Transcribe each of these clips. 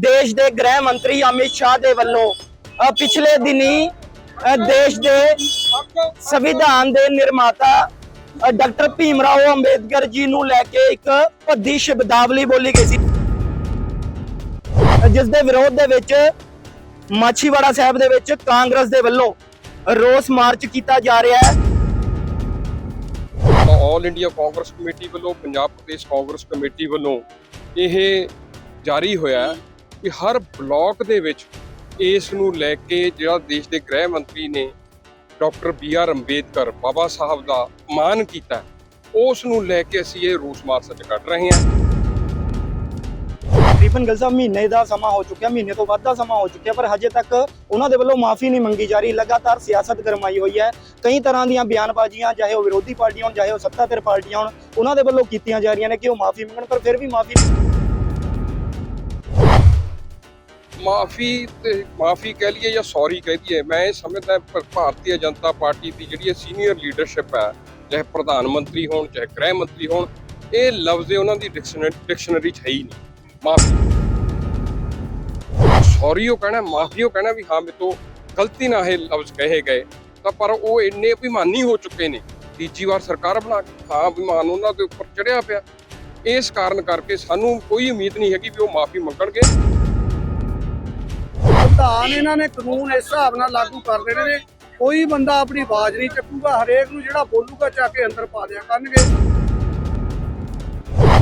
ਦੇਸ਼ ਦੇ ਗ੍ਰਹਿ ਮੰਤਰੀ ਅਮਿਤ ਸ਼ਾਹ ਦੇ ਵੱਲੋਂ ਪਿਛਲੇ ਦਿਨੀ ਦੇਸ਼ ਦੇ ਸੰਵਿਧਾਨ ਦੇ ਨਿਰਮਾਤਾ ਡਾਕਟਰ ਭੀਮ ਰਾਓ ਅੰਬੇਦਕਰ ਜੀ ਨੂੰ ਲੈ ਕੇ ਇੱਕ ਭੱਦੀ ਸ਼ਬਦਾਵਲੀ ਬੋਲੀ ਗਈ ਸੀ। ਜਿਸ ਦੇ ਵਿਰੋਧ ਦੇ ਵਿੱਚ ਮਾਛੀਵਾੜਾ ਸਾਹਿਬ ਦੇ ਵਿੱਚ ਕਾਂਗਰਸ ਦੇ ਵੱਲੋਂ ਰੋਸ ਮਾਰਚ ਕੀਤਾ ਜਾ ਰਿਹਾ ਹੈ। ਆਲ ਇੰਡੀਆ ਕਾਂਗਰਸ ਕਮੇਟੀ ਵੱਲੋਂ, ਪੰਜਾਬ ਪ੍ਰਦੇਸ਼ ਕਾਂਗਰਸ ਕਮੇਟੀ ਵੱਲੋਂ ਇਹ ਜਾਰੀ ਹੋਇਆ ਕਿ ਹਰ ਬਲਾਕ ਦੇ ਵਿੱਚ ਇਸ ਨੂੰ ਲੈ ਕੇ ਜਿਹੜਾ ਦੇਸ਼ ਦੇ ਗ੍ਰਹਿ ਮੰਤਰੀ ਨੇ doctor B R Ambedkar Baba Sahib ਦਾ ਮਾਨ ਕੀਤਾ, ਉਸ ਨੂੰ ਲੈ ਕੇ ਅਸੀਂ ਇਹ ਰੋਸ ਮਾਰਚ ਕੱਢ ਰਹੇ ਹਾਂ। ਤਕਰੀਬਨ ਗਲ ਸਾਹਿਬ ਮਹੀਨੇ ਦਾ ਸਮਾਂ ਹੋ ਚੁੱਕਿਆ, ਮਹੀਨੇ ਤੋਂ ਵੱਧ ਦਾ ਸਮਾਂ ਹੋ ਚੁੱਕਿਆ, ਪਰ ਹਜੇ ਤੱਕ ਉਹਨਾਂ ਦੇ ਵੱਲੋਂ ਮਾਫੀ ਨਹੀਂ ਮੰਗੀ ਜਾ ਰਹੀ। ਲਗਾਤਾਰ ਸਿਆਸਤ ਗਰਮਾਈ ਹੋਈ ਹੈ। ਕਈ ਤਰ੍ਹਾਂ ਦੀਆਂ ਬਿਆਨਬਾਜ਼ੀਆਂ, ਚਾਹੇ ਉਹ ਵਿਰੋਧੀ ਪਾਰਟੀਆਂ ਹੋਣ, ਚਾਹੇ ਉਹ ਸੱਤਾਧਿਰ ਪਾਰਟੀਆਂ ਹੋਣ, ਉਹਨਾਂ ਦੇ ਵੱਲੋਂ ਕੀਤੀਆਂ ਜਾ ਰਹੀਆਂ ਨੇ ਕਿ ਉਹ ਮਾਫੀ ਮੰਗਣ, ਪਰ ਫਿਰ ਵੀ ਮਾਫੀ ਮਾਫੀ ਤੇ ਮਾਫੀ ਕਹਿ ਲਈਏ ਜਾਂ ਸੌਰੀ ਕਹਿ ਲਈਏ, ਮੈਂ ਇਹ ਸਮਝਦਾ ਭ- ਭਾਰਤੀ ਜਨਤਾ ਪਾਰਟੀ ਦੀ ਜਿਹੜੀ ਸੀਨੀਅਰ ਲੀਡਰਸ਼ਿਪ ਹੈ, ਚਾਹੇ ਪ੍ਰਧਾਨ ਮੰਤਰੀ ਹੋਣ, ਚਾਹੇ ਗ੍ਰਹਿ ਮੰਤਰੀ ਹੋਣ, ਇਹ ਲਫ਼ਜ਼ ਉਹਨਾਂ ਦੀ ਡਿਕਸ਼ਨਰੀ ਡਿਕਸ਼ਨਰੀ 'ਚ ਹੈ ਹੀ ਨਹੀਂ। ਮਾਫੀ। ਸੌਰੀ ਉਹ ਕਹਿਣਾ, ਮਾਫੀ ਉਹ ਕਹਿਣਾ ਵੀ ਹਾਂ ਮੇਰੇ ਤੋਂ ਗਲਤੀ ਨਾਲ ਇਹ ਲਫ਼ਜ਼ ਕਹੇ ਗਏ, ਤਾਂ ਪਰ ਉਹ ਇੰਨੇ ਅਭਿਮਾਨੀ ਹੋ ਚੁੱਕੇ ਨੇ, ਤੀਜੀ ਵਾਰ ਸਰਕਾਰ ਬਣਾ ਕੇ, ਹਾਂ ਅਭਿਮਾਨ ਉਹਨਾਂ ਦੇ ਉੱਪਰ ਚੜਿਆ ਪਿਆ। ਇਸ ਕਾਰਨ ਕਰਕੇ ਸਾਨੂੰ ਕੋਈ ਉਮੀਦ ਨਹੀਂ ਹੈਗੀ ਵੀ ਉਹ ਮਾਫੀ ਮੰਗਣਗੇ। ਸੰਵਿਧਾਨ ਇਹਨਾਂ ਨੇ ਕਾਨੂੰਨ ਇਸ ਹਿਸਾਬ ਨਾਲ ਲਾਗੂ ਕਰ ਦੇਣੇ ਨੇ, ਕੋਈ ਬੰਦਾ ਆਪਣੀ ਆਵਾਜ਼ ਨਹੀਂ ਚੱਕੂਗਾ, ਹਰੇਕ ਨੂੰ ਜਿਹੜਾ ਬੋਲੂਗਾ ਚੱਕ ਕੇ ਅੰਦਰ ਪਾ ਦਿਆ ਕਰਨਗੇ।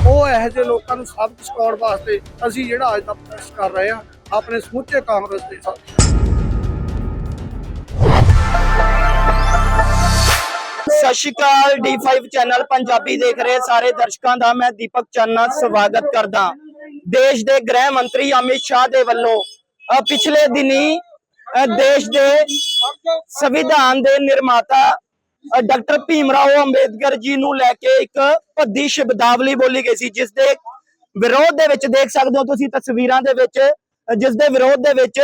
ਉਹ ਇਹੋ ਜਿਹੇ ਲੋਕਾਂ ਨੂੰ ਸਬਕ ਸਿਖਾਉਣ ਵਾਸਤੇ ਅਸੀਂ ਜਿਹੜਾ ਅੱਜ ਦਾ ਪ੍ਰੋਟੈਸਟ ਕਰ ਰਹੇ ਹਾਂ, ਆਪਣੇ ਸਮੁੱਚੇ ਕਾਂਗਰਸ ਦੇ ਸਾਥੀ। ਸਤਿ ਸ਼੍ਰੀ ਅਕਾਲ D5 ਚੈਨਲ ਪੰਜਾਬੀ ਦੇਖ ਰਹੇ ਸਾਰੇ ਦਰਸ਼ਕਾਂ ਦਾ, ਮੈਂ ਦੀਪਕ ਚੰਨਾ ਸਵਾਗਤ ਕਰਦਾ। ਦੇਸ਼ ਦੇ ਗ੍ਰਹਿ ਮੰਤਰੀ ਅਮਿਤ ਸ਼ਾਹ ਦੇ ਵੱਲੋਂ ਪਿਛਲੇ ਦਿਨੀ ਦੇਸ਼ ਦੇ ਸੰਵਿਧਾਨ ਦੇ ਨਿਰਮਾਤਾ ਡਾਕਟਰ ਭੀਮ ਰਾਓ ਅੰਬੇਦਕਰ ਜੀ ਨੂੰ ਲੈ ਕੇ ਇੱਕ ਭੱਦੀ ਸ਼ਬਦਾਵਲੀ ਬੋਲੀ ਗਈ ਸੀ ਜਿਸ ਦੇ ਵਿਰੋਧ ਦੇ ਵਿੱਚ ਦੇਖ ਸਕਦੇ ਹੋ ਤੁਸੀਂ ਤਸਵੀਰਾਂ ਦੇ ਵਿੱਚ ਅ, ਜਿਸ ਦੇ ਵਿਰੋਧ ਦੇ ਵਿੱਚ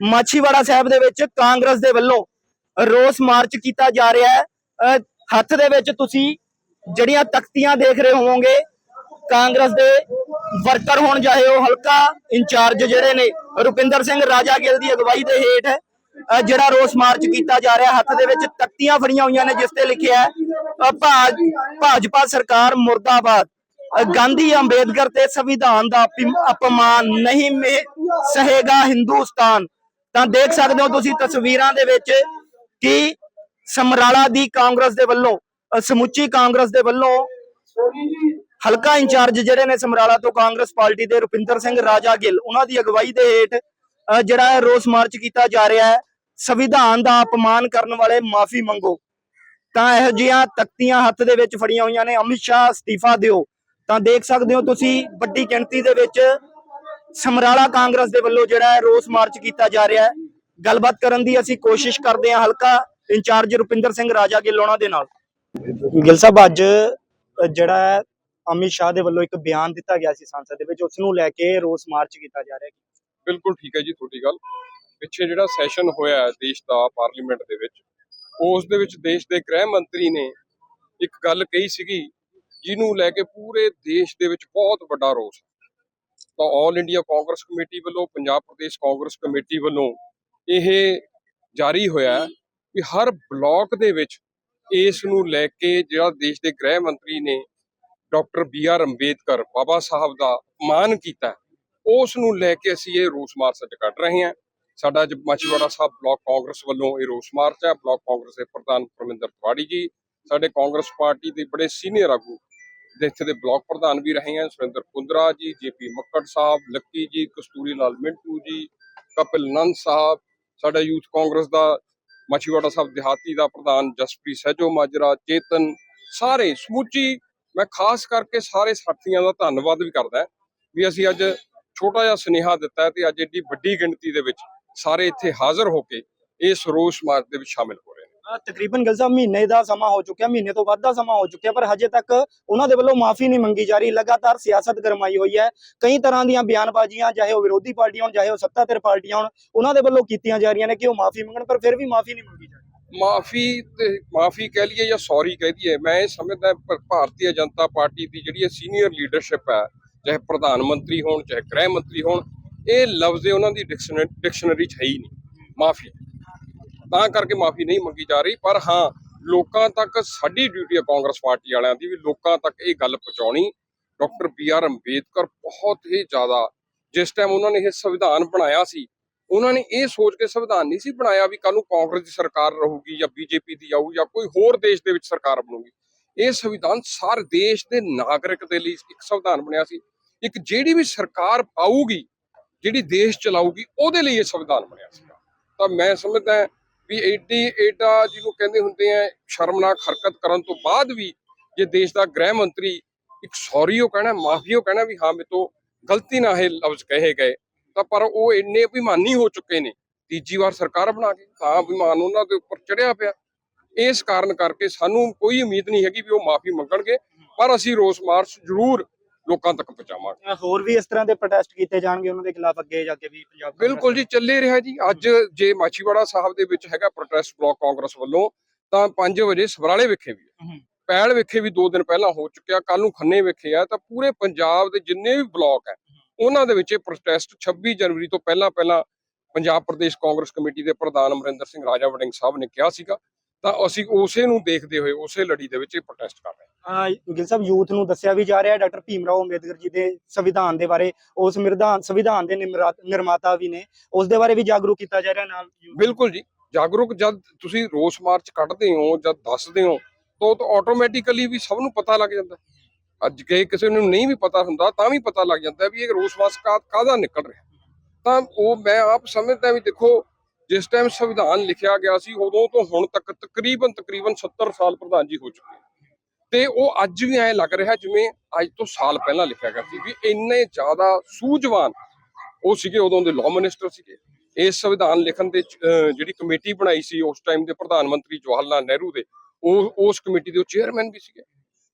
ਮਾਛੀਵਾੜਾ ਸਾਹਿਬ ਦੇ ਵਿੱਚ ਕਾਂਗਰਸ ਦੇ ਵੱਲੋਂ ਰੋਸ ਮਾਰਚ ਕੀਤਾ ਜਾ ਰਿਹਾ ਹੈ। ਹੱਥ ਦੇ ਵਿੱਚ ਤੁਸੀਂ ਜਿਹੜੀਆਂ ਤਖਤੀਆਂ ਦੇਖ ਰਹੇ ਹੋਵੋਗੇ ਕਾਂਗਰਸ ਦੇ ਵਰਕਰ ਹੋਣ, ਚਾਹੇ ਉਹ ਹਲਕਾ ਇੰਚਾਰਜ ਜਿਹੜੇ ਨੇ, ਰੁਪਿੰਦਰ ਸਿੰਘ ਰਾਜਾ ਗਿੱਲ ਦੀ ਅਗਵਾਈ ਦੇ ਹੇਠ ਜਿਹੜਾ ਰੋਸ ਮਾਰਚ ਕੀਤਾ ਜਾ ਰਿਹਾ, ਹੱਥ ਦੇ ਵਿੱਚ ਤਖਤੀਆਂ ਫੜੀਆਂ ਹੋਈਆਂ ਨੇ, ਜਿਸ ਤੇ ਲਿਖਿਆ ਭਾਜਪਾ ਸਰਕਾਰ ਮੁਰਦਾਬਾਦ। ਗਾਂਧੀ ਅੰਬੇਦਕਰ ਤੇ ਸੰਵਿਧਾਨ ਦਾ ਅਪਮਾਨ ਨਹੀਂ ਮੇ- ਸਹੇਗਾ ਹਿੰਦੁਸਤਾਨ। ਤਾਂ ਦੇਖ ਸਕਦੇ ਹੋ ਤੁਸੀਂ ਤਸਵੀਰਾਂ ਦੇ ਵਿੱਚ ਕਿ ਸਮਰਾਲਾ ਦੀ ਕਾਂਗਰਸ ਦੇ ਵੱਲੋਂ ਸਮੁੱਚੀ ਕਾਂਗਰਸ ਦੇ ਵੱਲੋਂ ਹਲਕਾ ਇੰਚਾਰਜ ਜਿਹੜੇ ਨੇ ਸਮਰਾਲਾ ਤੋਂ ਕਾਂਗਰਸ ਪਾਰਟੀ ਦੇ ਰੁਪਿੰਦਰ ਸਿੰਘ ਰਾਜਾ ਗਿੱਲ, ਉਹਨਾਂ ਦੀ ਅਗਵਾਈ ਦੇ ਹੇਠ ਜਿਹੜਾ ਹੈ ਰੋਸ ਮਾਰਚ ਕੀਤਾ ਜਾ ਰਿਹਾ ਹੈ, ਸੰਵਿਧਾਨ ਦਾ ਅਪਮਾਨ ਕਰਨ ਵਾਲੇ ਮਾਫੀ ਮੰਗੋ। ਤਾਂ ਇਹੋ ਜਿਹੀਆਂ ਤਖਤੀਆਂ ਹੱਥ ਦੇ ਵਿੱਚ ਫੜੀਆਂ ਹੋਈਆਂ ਨੇ। ਅਮਿਤ ਸ਼ਾਹ ਅਸਤੀਫਾ ਦਿਓ। ਤਾਂ ਦੇਖ ਸਕਦੇ ਹੋ ਤੁਸੀਂ, ਵੱਡੀ ਗਿਣਤੀ ਦੇ ਵਿੱਚ ਸਮਰਾਲਾ ਕਾਂਗਰਸ ਦੇ ਵੱਲੋਂ ਜਿਹੜਾ ਹੈ ਰੋਸ ਮਾਰਚ ਕੀਤਾ ਜਾ ਰਿਹਾ ਹੈ। ਗੱਲਬਾਤ ਕਰਨ ਦੀ ਅਸੀਂ ਕੋਸ਼ਿਸ਼ ਕਰਦੇ ਹਾਂ ਹਲਕਾ ਇੰਚਾਰਜ ਰੁਪਿੰਦਰ ਸਿੰਘ ਰਾਜਾ ਗਿੱਲ ਉਹਨਾਂ ਦੇ ਨਾਲ। ਗਿੱਲ ਸਾਹਿਬ, ਅੱਜ ਜਿਹੜਾ ਹੈ ਅਮਿਤ ਸ਼ਾਹ ਦੇ ਵੱਲੋਂ ਇੱਕ ਬਿਆਨ ਦਿੱਤਾ ਗਿਆ ਸੀ ਸੰਸਦ ਦੇ ਵਿੱਚ, ਉਸ ਨੂੰ ਲੈ ਕੇ ਰੋਸ ਮਾਰਚ ਕੀਤਾ ਜਾ ਰਿਹਾ ਹੈ। ਬਿਲਕੁਲ ਠੀਕ ਹੈ ਜੀ ਤੁਹਾਡੀ ਗੱਲ। ਪਿੱਛੇ ਜਿਹੜਾ ਸੈਸ਼ਨ ਹੋਇਆ ਦੇਸ਼ ਦਾ, ਪਾਰਲੀਮੈਂਟ ਦੇ ਵਿੱਚ, ਉਸ ਦੇ ਵਿੱਚ ਦੇਸ਼ ਦੇ ਗ੍ਰਹਿ ਮੰਤਰੀ ਨੇ ਇੱਕ ਗੱਲ ਕਹੀ ਸੀਗੀ, ਜਿਹਨੂੰ ਲੈ ਕੇ ਪੂਰੇ ਦੇਸ਼ ਦੇ ਵਿੱਚ ਬਹੁਤ ਵੱਡਾ ਰੋਸ ਤਾਂ ਆਲ ਇੰਡੀਆ ਕਾਂਗਰਸ ਕਮੇਟੀ ਵੱਲੋਂ, ਪੰਜਾਬ ਪ੍ਰਦੇਸ਼ ਕਾਂਗਰਸ ਕਮੇਟੀ ਵੱਲੋਂ ਇਹ ਜਾਰੀ ਹੋਇਆ ਕਿ ਹਰ ਬਲਾਕ ਦੇ ਵਿੱਚ ਇਸ ਨੂੰ ਲੈ ਕੇ ਜਿਹੜਾ ਦੇਸ਼ ਦੇ ਗ੍ਰਹਿ ਮੰਤਰੀ ਨੇ doctor B R Ambedkar Baba Sahib ਦਾ ਮਾਨ ਕੀਤਾ। ਉਸ ਨੂੰ ਲੈ ਕੇ ਅਸੀਂ ਇਹ ਰੋਸ ਮਾਰਚ ਅੱਜ ਕੱਢ ਰਹੇ ਹਾਂ। ਸਾਡਾ ਅੱਜ ਮਾਛੀਵਾੜਾ ਸਾਹਿਬ ਬਲਾਕ ਕਾਂਗਰਸ ਵੱਲੋਂ ਇਹ ਰੋਸ ਮਾਰਚ ਹੈ। ਬਲਾਕ ਕਾਂਗਰਸ ਦੇ ਪ੍ਰਧਾਨ ਪਰਮਿੰਦਰ ਤਿਵਾੜੀ ਜੀ, ਸਾਡੇ ਕਾਂਗਰਸ ਪਾਰਟੀ ਦੇ ਬੜੇ ਸੀਨੀਅਰ ਆਗੂ ਦੇ ਇੱਥੇ ਦੇ ਬਲਾਕ ਪ੍ਰਧਾਨ ਵੀ ਰਹੇ ਹਨ। ਸੁਰਿੰਦਰ ਕੁੰਦਰਾ ਜੀ, ਜੇਪੀ ਮੱਕੜ ਸਾਹਿਬ, ਲੱਕੀ ਜੀ, ਕਸਤੂਰੀ ਲਾਲ ਮਿੰਟੂ ਜੀ, ਕਪਿਲ ਨੰਦ ਸਾਹਿਬ, ਸਾਡਾ ਯੂਥ ਕਾਂਗਰਸ ਦਾ ਮਾਛੀਵਾੜਾ ਸਾਹਿਬ ਦਿਹਾਤੀ ਦਾ ਪ੍ਰਧਾਨ ਜਸਪ੍ਰੀਤ ਸਹਿਜੋ ਮਾਜਰਾ, ਚੇਤਨ, ਸਾਰੇ ਸਮੁੱਚੀ ਮੈਂ ਖਾਸ ਕਰਕੇ ਸਾਰੇ ਸਾਥੀਆਂ ਦਾ ਧੰਨਵਾਦ ਵੀ ਕਰਦਾ ਵੀ ਅਸੀਂ ਅੱਜ ਛੋਟਾ ਜਿਹਾ ਸੁਨੇਹਾ ਦਿੱਤਾ ਤੇ ਅੱਜ ਏਡੀ ਵੱਡੀ ਗਿਣਤੀ ਦੇ ਵਿੱਚ ਸਾਰੇ ਇੱਥੇ ਹਾਜ਼ਰ ਹੋ ਕੇ ਇਸ ਰੋਸ ਮਾਰਚ ਦੇ ਵਿੱਚ ਸ਼ਾਮਿਲ ਹੋ ਰਹੇ ਨੇ। ਤਕਰੀਬਨ ਗੱਲ ਮਹੀਨੇ ਦਾ ਸਮਾਂ ਹੋ ਚੁੱਕਿਆ, ਮਹੀਨੇ ਤੋਂ ਵੱਧ ਦਾ ਸਮਾਂ ਹੋ ਚੁੱਕਿਆ, ਪਰ ਹਜੇ ਤੱਕ ਉਹਨਾਂ ਦੇ ਵੱਲੋਂ ਮਾਫੀ ਨਹੀਂ ਮੰਗੀ ਜਾ ਰਹੀ। ਲਗਾਤਾਰ ਸਿਆਸਤ ਗਰਮਾਈ ਹੋਈ ਹੈ। ਕਈ ਤਰ੍ਹਾਂ ਦੀਆਂ ਬਿਆਨਬਾਜ਼ੀਆਂ, ਚਾਹੇ ਉਹ ਵਿਰੋਧੀ ਪਾਰਟੀਆਂ ਹੋਣ, ਚਾਹੇ ਉਹ ਸੱਤਾਧਿਰ ਪਾਰਟੀਆਂ ਹੋਣ, ਉਹਨਾਂ ਦੇ ਵੱਲੋਂ ਕੀਤੀਆਂ ਜਾ ਰਹੀਆਂ ਨੇ ਕਿ ਉਹ ਮਾਫੀ ਮੰਗਣ, ਪਰ ਫਿਰ ਵੀ ਮਾਫੀ ਨਹੀਂ ਮੰਗੀ। ਮਾਫੀ ਤੇ ਮਾਫੀ ਕਹਿ ਲਈਏ ਜਾਂ ਸੌਰੀ ਕਹਿ ਦਈਏ, ਮੈਂ ਇਹ ਸਮਝਦਾ ਭ- ਭਾਰਤੀ ਜਨਤਾ ਪਾਰਟੀ ਦੀ ਜਿਹੜੀ ਸੀਨੀਅਰ ਲੀਡਰਸ਼ਿਪ ਹੈ, ਚਾਹੇ ਪ੍ਰਧਾਨ ਮੰਤਰੀ ਹੋਣ, ਚਾਹੇ ਗ੍ਰਹਿ ਮੰਤਰੀ ਹੋਣ, ਇਹ ਲਫ਼ਜ਼ ਉਹਨਾਂ ਦੀ ਡਿਕਸ਼ਨਰੀ ਡਿਕਸ਼ਨਰੀ 'ਚ ਹੈ ਹੀ ਨਹੀਂ, ਮਾਫੀ। ਤਾਂ ਕਰਕੇ ਮਾਫੀ ਨਹੀਂ ਮੰਗੀ ਜਾ ਰਹੀ, ਪਰ ਹਾਂ, ਲੋਕਾਂ ਤੱਕ ਸਾਡੀ ਡਿਊਟੀ ਹੈ ਕਾਂਗਰਸ ਪਾਰਟੀ ਵਾਲਿਆਂ ਦੀ ਵੀ ਲੋਕਾਂ ਤੱਕ ਇਹ ਗੱਲ ਪਹੁੰਚਾਉਣੀ। ਡਾਕਟਰ ਬੀ ਆਰ ਅੰਬੇਦਕਰ ਬਹੁਤ ਹੀ ਜ਼ਿਆਦਾ, ਜਿਸ ਟਾਈਮ ਉਹਨਾਂ ਨੇ ਇਹ ਸੰਵਿਧਾਨ ਬਣਾਇਆ ਸੀ ਉਹਨਾਂ ਨੇ ਇਹ ਸੋਚ ਕੇ ਸੰਵਿਧਾਨ ਨਹੀਂ ਸੀ ਬਣਾਇਆ ਵੀ ਕੱਲ ਨੂੰ ਕਾਂਗਰਸ ਦੀ ਸਰਕਾਰ ਰਹੂਗੀ ਜਾਂ ਬੀਜੇਪੀ ਦੀ ਆਊ ਜਾਂ ਕੋਈ ਹੋਰ ਦੇਸ਼ ਦੇ ਵਿੱਚ ਸਰਕਾਰ ਬਣੂਗੀ। ਇਹ ਸੰਵਿਧਾਨ ਸਾਰੇ ਦੇਸ਼ ਦੇ ਨਾਗਰਿਕ ਦੇ ਲਈ ਇੱਕ ਸੰਵਿਧਾਨ ਬਣਿਆ ਸੀ। ਇੱਕ ਜਿਹੜੀ ਵੀ ਸਰਕਾਰ ਆਊਗੀ ਜਿਹੜੀ ਦੇਸ਼ ਚਲਾਊਗੀ, ਉਹਦੇ ਲਈ ਇਹ ਸੰਵਿਧਾਨ ਬਣਿਆ ਸੀ। ਤਾਂ ਮੈਂ ਸਮਝਦਾ ਵੀ ਐਡੀ ਐਡਾ ਜਿਹਨੂੰ ਕਹਿੰਦੇ ਹੁੰਦੇ ਆ, ਸ਼ਰਮਨਾਕ ਹਰਕਤ ਕਰਨ ਤੋਂ ਬਾਅਦ ਵੀ ਜੇ ਦੇਸ਼ ਦਾ ਗ੍ਰਹਿ ਮੰਤਰੀ ਇੱਕ ਸੌਰੀ ਉਹ ਕਹਿਣਾ, ਮਾਫੀ ਉਹ ਕਹਿਣਾ ਵੀ ਹਾਂ ਮੇਰੇ ਤੋਂ ਗਲਤੀ ਨਾਲ ਇਹ ਲਫ਼ਜ਼ ਕਹੇ ਗਏ। ਤਾਂ ਪਰ ਉਹ ਇੰਨੇ ਅਭਿਮਾਨੀ ਹੋ ਚੁੱਕੇ ਨੇ। ਤੀਜੀ ਵਾਰ ਸਰਕਾਰ ਬਣਾ ਕੇ ਤਾਂ ਅਭਿਮਾਨ ਉਹਨਾਂ ਦੇ ਉੱਪਰ ਚੜਿਆ ਪਿਆ। ਇਸ ਕਾਰਨ ਕਰਕੇ ਸਾਨੂੰ ਕੋਈ ਉਮੀਦ ਨਹੀਂ ਹੈਗੀ ਵੀ ਉਹ ਮਾਫੀ ਮੰਗਣਗੇ ਪਰ ਅਸੀਂ ਰੋਸ ਮਾਰਚ ਜ਼ਰੂਰ ਲੋਕਾਂ ਤੱਕ ਪਹੁੰਚਾਵਾਂਗੇ। ਹੋਰ ਵੀ ਇਸ ਤਰ੍ਹਾਂ ਦੇ ਪ੍ਰੋਟੈਸਟ ਕੀਤੇ ਜਾਣਗੇ ਉਹਨਾਂ ਦੇ ਖਿਲਾਫ ਅੱਗੇ ਜਾ ਕੇ ਵੀ ਪੰਜਾਬ ਬਿਲਕੁਲ ਜੀ ਚੱਲੇ ਰਿਹਾ ਜੀ। ਅੱਜ ਜੇ ਮਾਛੀਵਾੜਾ ਸਾਹਿਬ ਦੇ ਵਿੱਚ ਹੈਗਾ ਪ੍ਰੋਟੈਸਟ ਬਲਾਕ ਕਾਂਗਰਸ ਵੱਲੋਂ ਤਾਂ 5 ਵਜੇ ਸਬਰਾਲੇ ਵਿਖੇ ਵੀ। ਪੈਲ ਵਿਖੇ ਵੀ 2 ਦਿਨ ਪਹਿਲਾਂ ਹੋ ਚੁੱਕਿਆ ਕੱਲ ਨੂੰ ਖੰਨੇ ਵਿਖੇ ਆ ਤਾਂ ਪੂਰੇ ਪੰਜਾਬ ਦੇ ਜਿੰਨੇ ਵੀ ਬਲਾਕ ਹੈ ਉਹਨਾਂ ਦੇ ਵਿੱਚ ਇਹ ਪ੍ਰੋਟੈਸਟ 26 ਜਨਵਰੀ ਤੋਂ ਪਹਿਲਾਂ ਪਹਿਲਾਂ ਪੰਜਾਬ ਪ੍ਰਦੇਸ਼ ਕਾਂਗਰਸ ਕਮੇਟੀ ਦੇ ਪ੍ਰਧਾਨ ਅਮਰਿੰਦਰ ਸਿੰਘ ਰਾਜਾ ਵੜਿੰਗ ਸਾਹਿਬ ਨੇ ਕਿਹਾ ਸੀਗਾ ਤਾਂ ਅਸੀਂ ਉਸੇ ਨੂੰ ਦੇਖਦੇ ਹੋਏ ਉਸੇ ਲੜੀ ਦੇ ਵਿੱਚ ਇਹ ਪ੍ਰੋਟੈਸਟ ਕਰ ਰਹੇ ਹਾਂ ਗਿੱਲ ਸਾਹਿਬ ਯੂਥ ਨੂੰ ਦੱਸਿਆ ਵੀ ਜਾ ਰਿਹਾ ਹੈ ਡਾਕਟਰ ਭੀਮ ਰਾਓ ਅੰਬੇਦਕਰ ਜੀ ਦੇ ਸੰਵਿਧਾਨ ਦੇ ਬਾਰੇ ਉਸ ਸੰਵਿਧਾਨ ਸੰਵਿਧਾਨ ਦੇ ਨਿਰਮਾਤਾ ਵੀ ਨੇ ਉਸ ਦੇ ਬਾਰੇ ਵੀ ਜਾਗਰੂਕ ਕੀਤਾ ਜਾ ਰਿਹਾ ਨਾਲ ਬਿਲਕੁਲ ਜੀ ਜਾਗਰੂਕ ਜਦ ਤੁਸੀਂ ਰੋਸ ਮਾਰਚ ਕੱਢਦੇ ਹੋ ਜਦ ਦੱਸਦੇ ਹੋ ਤਾਂ ਉਹ ਤਾਂ ਆਟੋਮੈਟਿਕਲੀ ਵੀ ਸਭ ਨੂੰ ਪਤਾ ਲੱਗ ਜਾਂਦਾ। ਅੱਜ ਕੇ ਕਿਸੇ ਨੂੰ ਨਹੀਂ ਵੀ ਪਤਾ ਹੁੰਦਾ, ਤਾਂ ਵੀ ਪਤਾ ਲੱਗ ਜਾਂਦਾ ਵੀ ਇਹ ਰੋਸ ਮਾਰਚ ਕਾ, ਕਾਹਦਾ ਨਿਕਲ ਰਿਹਾ। ਤਾਂ ਉਹ ਮੈਂ ਆਪ ਸਮਝਦਾ ਵੀ ਦੇਖੋ, ਜਿਸ ਟਾਈਮ ਸੰਵਿਧਾਨ ਲਿਖਿਆ ਗਿਆ ਸੀ, ਉਦੋਂ ਤੋਂ ਹੁਣ ਤੱਕ ਤਕਰੀਬਨ ਤਕਰੀਬਨ 70 ਸਾਲ ਪ੍ਰਧਾਨ ਜੀ ਹੋ ਚੁੱਕੇ ਤੇ ਉਹ ਅੱਜ ਵੀ ਐਂ ਲੱਗ ਰਿਹਾ ਜਿਵੇਂ ਅੱਜ ਤੋਂ ਸਾਲ ਪਹਿਲਾਂ ਲਿਖਿਆ ਗਿਆ ਸੀ ਵੀ ਇੰਨੇ ਜ਼ਿਆਦਾ ਸੂਝਵਾਨ ਉਹ ਸੀਗੇ, ਉਦੋਂ ਦੇ ਲਾਅ ਮਿਨਿਸਟਰ ਸੀਗੇ। ਇਸ ਸੰਵਿਧਾਨ ਲਿਖਣ ਦੇ ਜਿਹੜੀ ਕਮੇਟੀ ਬਣਾਈ ਸੀ ਉਸ ਟਾਈਮ ਦੇ ਪ੍ਰਧਾਨ ਮੰਤਰੀ ਜਵਾਹਰ ਲਾਲ ਨਹਿਰੂ ਦੇ, ਉਹ, ਉਸ ਕਮੇਟੀ ਦੇ ਚੇਅਰਮੈਨ ਵੀ ਸੀਗੇ।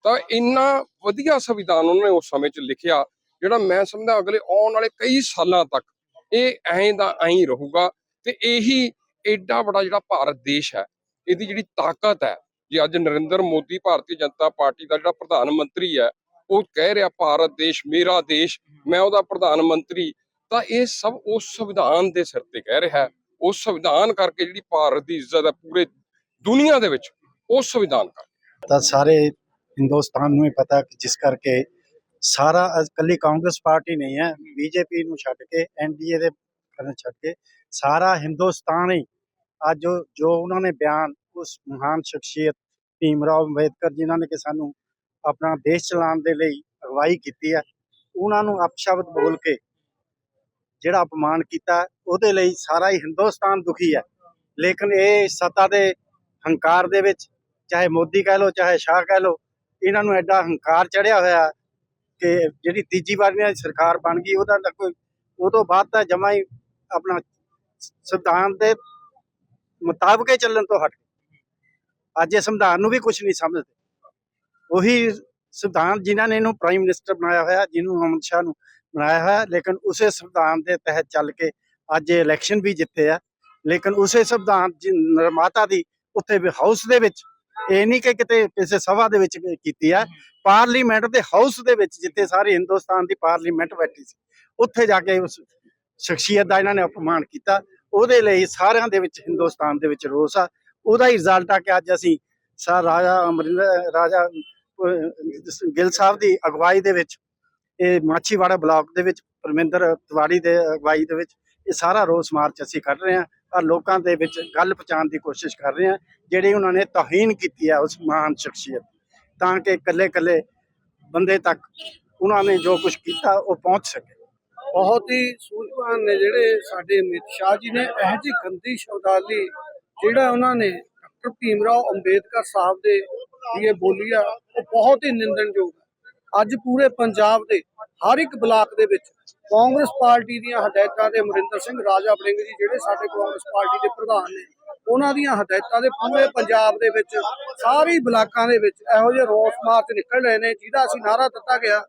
ਤਾਂ ਇੰਨਾ ਵਧੀਆ ਸੰਵਿਧਾਨ ਉਹਨਾਂ ਨੇ ਉਸ ਸਮੇਂ 'ਚ ਲਿਖਿਆ, ਜਿਹੜਾ ਮੈਂ ਸਮਝਦਾ ਅਗਲੇ ਆਉਣ ਵਾਲੇ ਕਈ ਸਾਲਾਂ ਤੱਕ ਇਹ ਐਂ ਦਾ ਐਂ ਰਹੂਗਾ ਤੇ ਇਹੀ ਐਡਾ ਵੱਡਾ ਜਿਹੜਾ ਭਾਰਤ ਦੇਸ਼ ਹੈ, ਇਹਦੀ ਜਿਹੜੀ ਤਾਕਤ ਹੈ, ਜੇ ਅੱਜ ਨਰਿੰਦਰ ਮੋਦੀ ਭਾਰਤੀ ਜਨਤਾ ਪਾਰਟੀ ਦਾ ਜਿਹੜਾ ਪ੍ਰਧਾਨ ਮੰਤਰੀ ਹੈ, ਉਹ ਕਹਿ ਰਿਹਾ ਭਾਰਤ ਦੇਸ਼ ਮੇਰਾ ਦੇਸ਼, ਮੈਂ ਉਹਦਾ ਪ੍ਰਧਾਨ ਮੰਤਰੀ, ਤਾਂ ਇਹ ਸਭ ਉਸ ਸੰਵਿਧਾਨ ਦੇ ਸਿਰ ਤੇ ਕਹਿ ਰਿਹਾ ਉਸ ਸੰਵਿਧਾਨ ਕਰਕੇ ਜਿਹੜੀ ਭਾਰਤ ਦੀ ਇੱਜ਼ਤ ਹੈ ਪੂਰੇ ਦੁਨੀਆ ਦੇ ਵਿੱਚ, ਉਸ ਸੰਵਿਧਾਨ ਕਰਕੇ। ਤਾਂ ਸਾਰੇ ਹਿੰਦੁਸਤਾਨ ਨੂੰ ਹੀ ਪਤਾ ਕਿ ਜਿਸ ਕਰਕੇ ਸਾਰਾ ਅੱਜ ਇਕੱਲੀ ਕਾਂਗਰਸ ਪਾਰਟੀ ਨਹੀਂ ਹੈ, ਬੀਜੇਪੀ ਨੂੰ ਛੱਡ ਕੇ, ਐਨਡੀਏ ਦੇ ਕਰਨ ਛੱਡ ਕੇ ਸਾਰਾ ਹਿੰਦੁਸਤਾਨ ਹੀ ਅੱਜ ਜੋ ਉਹਨਾਂ ਨੇ ਬਿਆਨ, ਉਸ ਮਹਾਨ ਸ਼ਖਸੀਅਤ ਭੀਮ ਰਾਓ ਅੰਬੇਦਕਰ ਜਿਨ੍ਹਾਂ ਨੇ ਕਿ ਸਾਨੂੰ ਆਪਣਾ ਦੇਸ਼ ਚਲਾਉਣ ਦੇ ਲਈ ਅਗਵਾਈ ਕੀਤੀ ਹੈ, ਉਹਨਾਂ ਨੂੰ ਅਪਸ਼ਬਦ ਬੋਲ ਕੇ ਜਿਹੜਾ ਅਪਮਾਨ ਕੀਤਾ, ਉਹਦੇ ਲਈ ਸਾਰਾ ਹੀ ਹਿੰਦੁਸਤਾਨ ਦੁਖੀ ਹੈ। ਲੇਕਿਨ ਇਹ ਸੱਤਾ ਦੇ ਹੰਕਾਰ ਦੇ ਵਿੱਚ, ਚਾਹੇ ਮੋਦੀ ਕਹਿ ਲੋ ਚਾਹੇ ਸ਼ਾਹ ਕਹਿ ਲੋ ਇਹਨਾਂ ਨੂੰ ਐਡਾ ਹੰਕਾਰ ਚੜਿਆ ਹੋਇਆ ਕਿ ਜਿਹੜੀ ਤੀਜੀ ਵਾਰ ਇਹਨਾਂ ਸਰਕਾਰ ਬਣ ਗਈ, ਉਹਦਾ ਤਾਂ ਕੋਈ ਉਹ ਤੋਂ ਬਾਅਦ ਤਾਂ ਜਮਾ ਹੀ ਆਪਣਾ ਸੰਵਿਧਾਨ ਦੇ ਮੁਤਾਬਕ ਚੱਲਣ ਤੋਂ ਹਟ ਗਏ। ਅੱਜ ਇਹ ਸੰਵਿਧਾਨ ਨੂੰ ਵੀ ਕੁਝ ਨਹੀਂ ਸਮਝਦੇ ਉਹੀ ਸੰਵਿਧਾਨ ਜਿਨ੍ਹਾਂ ਨੇ ਇਹਨੂੰ ਪ੍ਰਾਈਮ ਮਿਨਿਸਟਰ ਬਣਾਇਆ ਹੋਇਆ, ਜਿਹਨੂੰ ਅਮਿਤ ਸ਼ਾਹ ਨੂੰ ਬਣਾਇਆ ਹੋਇਆ, ਲੇਕਿਨ ਉਸੇ ਸੰਵਿਧਾਨ ਦੇ ਤਹਿਤ ਚੱਲ ਕੇ ਅੱਜ ਇਹ ਇਲੈਕਸ਼ਨ ਵੀ ਜਿੱਤੇ ਆ ਲੇਕਿਨ ਉਸੇ ਸੰਵਿਧਾਨ ਨਿਰਮਾਤਾ ਦੀ ਉੱਥੇ ਹਾਊਸ ਦੇ ਵਿੱਚ ਇਹ ਨਹੀਂ ਕਿ ਕਿਤੇ ਕਿਸੇ ਸਭਾ ਦੇ ਵਿੱਚ ਕੀਤੀ ਆ। ਪਾਰਲੀਮੈਂਟ ਦੇ ਹਾਊਸ ਦੇ ਵਿੱਚ ਜਿੱਥੇ ਸਾਰੇ ਹਿੰਦੁਸਤਾਨ ਦੀ ਪਾਰਲੀਮੈਂਟ ਬੈਠੀ ਸੀ, ਉੱਥੇ ਜਾ ਕੇ ਉਸ ਸ਼ਖਸੀਅਤ ਦਾ ਇਹਨਾਂ ਨੇ ਅਪਮਾਨ ਕੀਤਾ। ਉਹਦੇ ਲਈ ਸਾਰਿਆਂ ਦੇ ਵਿੱਚ ਹਿੰਦੁਸਤਾਨ ਦੇ ਵਿੱਚ ਰੋਸ ਆ। ਉਹਦਾ ਹੀ ਰਿਜ਼ਲਟ ਆ ਕਿ ਅੱਜ ਅਸੀਂ ਸਰ ਰਾਜਾ ਅਮਰਿੰਦਰ, ਰਾਜਾ ਗਿੱਲ ਸਾਹਿਬ ਦੀ ਅਗਵਾਈ ਦੇ ਵਿੱਚ, ਇਹ ਮਾਛੀਵਾੜਾ ਬਲਾਕ ਦੇ ਵਿੱਚ, ਪਰਮਿੰਦਰ ਤਿਵਾੜੀ ਦੇ ਅਗਵਾਈ ਦੇ ਵਿੱਚ ਇਹ ਸਾਰਾ ਰੋਸ ਮਾਰਚ ਅਸੀਂ ਕੱਢ ਰਹੇ ਹਾਂ। ਲੋਕਾਂ ਦੇ ਵਿੱਚ ਗੱਲ ਪਹੁੰਚਾਉਣ ਦੀ ਕੋਸ਼ਿਸ਼ ਕਰ ਰਹੇ ਹਾਂ। ਜਿਹੜੀ ਉਹਨਾਂ ਨੇ ਤੋਹੀਨ ਕੀਤੀ ਹੈ ਉਸ ਮਹਾਨ ਸ਼ਖਸੀਅਤ ਤਾਂ ਕਿ ਇਕੱਲੇ ਇਕੱਲੇ ਬੰਦੇ ਤੱਕ ਉਹਨਾਂ ਨੇ ਜੋ ਕੁਝ ਕੀਤਾ, ਉਹ ਪਹੁੰਚ ਸਕੇ। ਬਹੁਤ ਹੀ ਸੂਝਵਾਨ ਨੇ ਜਿਹੜੇ ਸਾਡੇ ਅਮਿਤ ਸ਼ਾਹ ਜੀ ਨੇ। ਇਹ ਜੀ ਗੰਦੀ ਸ਼ਬਦਾਲੀ ਜਿਹੜਾ ਉਹਨਾਂ ਨੇ ਡਾਕਟਰ ਭੀਮ ਰਾਓ ਅੰਬੇਦਕਰ ਸਾਹਿਬ ਦੇ ਦੀ ਇਹ ਬੋਲੀ ਆ, ਉਹ ਬਹੁਤ ਹੀ ਨਿੰਦਣਯੋਗ ਹੈ ਅੱਜ ਪੂਰੇ ਪੰਜਾਬ ਦੇ ਹਰ ਇੱਕ ਬਲਾਕ ਦੇ ਵਿੱਚ ਕਾਂਗਰਸ ਪਾਰਟੀ ਦੀਆਂ ਹਦਾਇਤਾਂ ਦੇ ਅਮਰਿੰਦਰ ਸਿੰਘ ਰਾਜਾ ਵੜਿੰਗ ਜੀ ਜਿਹੜੇ ਸਾਡੇ ਕਾਂਗਰਸ ਪਾਰਟੀ ਦੇ ਪ੍ਰਧਾਨ ਨੇ, ਉਹਨਾਂ ਦੀਆਂ ਹਦਾਇਤਾਂ ਦੇ ਪੂਰੇ ਪੰਜਾਬ ਦੇ ਵਿੱਚ, ਸਾਰੇ ਬਲਾਕਾਂ ਦੇ ਵਿੱਚ ਇਹੋ ਜਿਹੇ ਰੋਸ ਮਾਰਚ ਨਿਕਲ ਰਹੇ ਨੇ, ਜਿਹਦਾ ਅਸੀਂ ਨਾਰਾ ਦਿੱਤਾ ਗਿਆ,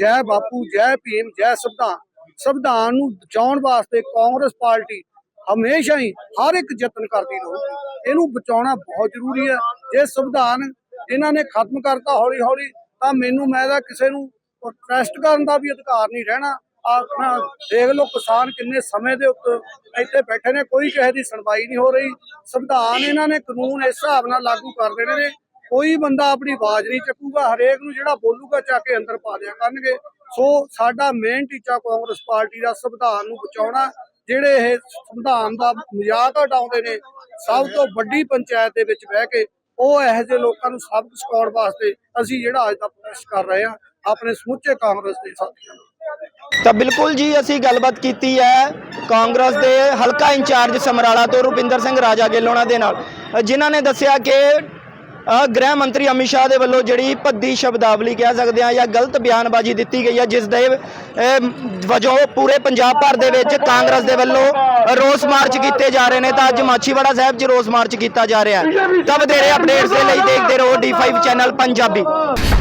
ਜੈ ਬਾਪੂ, ਜੈ ਭੀਮ, ਜੈ ਸੰਵਿਧਾਨ। ਸੰਵਿਧਾਨ ਨੂੰ ਬਚਾਉਣ ਵਾਸਤੇ ਕਾਂਗਰਸ ਪਾਰਟੀ ਹਮੇਸ਼ਾ ਹੀ ਹਰ ਇੱਕ ਯਤਨ ਕਰਦੀ ਰਹੂਗੀ। ਇਹਨੂੰ ਬਚਾਉਣਾ ਬਹੁਤ ਜ਼ਰੂਰੀ ਹੈ। ਜੇ ਸੰਵਿਧਾਨ ਇਹਨਾਂ ਨੇ ਖਤਮ ਕਰਤਾ ਹੌਲੀ ਹੌਲੀ ਤਾਂ ਮੈਨੂੰ, ਮੈਂ ਦਾ ਕਿਸੇ ਨੂੰ ਪ੍ਰੋਟੈਸਟ ਕਰਨ ਦਾ ਵੀ ਅਧਿਕਾਰ ਨਹੀਂ ਰਹਿਣਾ। ਆਪਣਾ ਦੇਖ ਲਓ ਕਿਸਾਨ ਕਿੰਨੇ ਸਮੇਂ ਦੇ ਉੱਤੇ ਇੱਥੇ ਬੈਠੇ ਨੇ, ਕੋਈ ਕਿਸੇ ਦੀ ਸੁਣਵਾਈ ਨਹੀਂ ਹੋ ਰਹੀ। ਸੰਵਿਧਾਨ ਇਹਨਾਂ ਨੇ ਕਾਨੂੰਨ ਇਸ ਹਿਸਾਬ ਨਾਲ ਲਾਗੂ ਕਰ ਦੇਣੇ ਨੇ, ਕੋਈ ਬੰਦਾ ਆਪਣੀ ਆਵਾਜ਼ ਨਹੀਂ ਚੱਕੂਗਾ, ਹਰੇਕ ਨੂੰ ਜਿਹੜਾ ਬੋਲੂਗਾ ਚੱਕ ਕੇ ਅੰਦਰ ਪਾ ਦਿਆ ਕਰਨਗੇ। ਸੋ ਸਾਡਾ ਮੇਨ ਟੀਚਾ ਕਾਂਗਰਸ ਪਾਰਟੀ ਦਾ ਸੰਵਿਧਾਨ ਨੂੰ ਬਚਾਉਣਾ, ਜਿਹੜੇ ਇਹ ਸੰਵਿਧਾਨ ਦਾ ਮਜ਼ਾਕ ਉਡਾਉਂਦੇ ਨੇ, ਸਭ ਤੋਂ ਵੱਡੀ ਪੰਚਾਇਤ ਦੇ ਵਿੱਚ ਬਹਿ ਕੇ ਉਹ ਇਹੋ ਜਿਹੇ ਲੋਕਾਂ ਨੂੰ ਸਬਕ ਸਿਖਾਉਣ ਵਾਸਤੇ ਅਸੀਂ ਜਿਹੜਾ ਅੱਜ ਦਾ ਪ੍ਰੋਟੈਸਟ ਕਰ ਰਹੇ ਹਾਂ, ਆਪਣੇ ਸਮੁੱਚੇ ਕਾਂਗਰਸ ਦੇ ਸਾਥੀਆਂ ਨਾਲ ਤਾਂ ਬਿਲਕੁਲ ਜੀ ਅਸੀਂ ਗੱਲਬਾਤ ਕੀਤੀ ਹੈ ਕਾਂਗਰਸ ਦੇ ਹਲਕਾ ਇੰਚਾਰਜ ਸਮਰਾਲਾ ਤੋਂ ਰੁਪਿੰਦਰ ਸਿੰਘ ਰਾਜਾ ਗਿੱਲ ਦੇ ਨਾਲ ਅ, ਜਿਨ੍ਹਾਂ ਨੇ ਦੱਸਿਆ ਕਿ ਗ੍ਰਹਿ ਮੰਤਰੀ ਅਮਿਤ ਸ਼ਾਹ ਦੇ ਵੱਲੋਂ ਜਿਹੜੀ ਭੱਦੀ ਸ਼ਬਦਾਵਲੀ ਕਹਿ ਸਕਦੇ ਆ ਜਾਂ ਗਲਤ ਬਿਆਨਬਾਜ਼ੀ ਦਿੱਤੀ ਗਈ ਹੈ ਜਿਸ ਦੇ ਵਜੋਂ ਪੂਰੇ ਪੰਜਾਬ ਭਰ ਦੇ ਵਿੱਚ ਕਾਂਗਰਸ ਦੇ ਵੱਲੋਂ ਰੋਸ ਮਾਰਚ ਕੀਤੇ ਜਾ ਰਹੇ ਨੇ ਤਾਂ ਅੱਜ ਮਾਛੀਵਾੜਾ ਸਾਹਿਬ 'ਚ ਰੋਸ ਮਾਰਚ ਕੀਤਾ ਜਾ ਰਿਹਾ ਹੈ। ਤਾਂ ਵਧੇਰੇ ਅਪਡੇਟਸ ਦੇ ਲਈ ਦੇਖਦੇ ਰਹੋ D5 ਚੈਨਲ ਪੰਜਾਬੀ।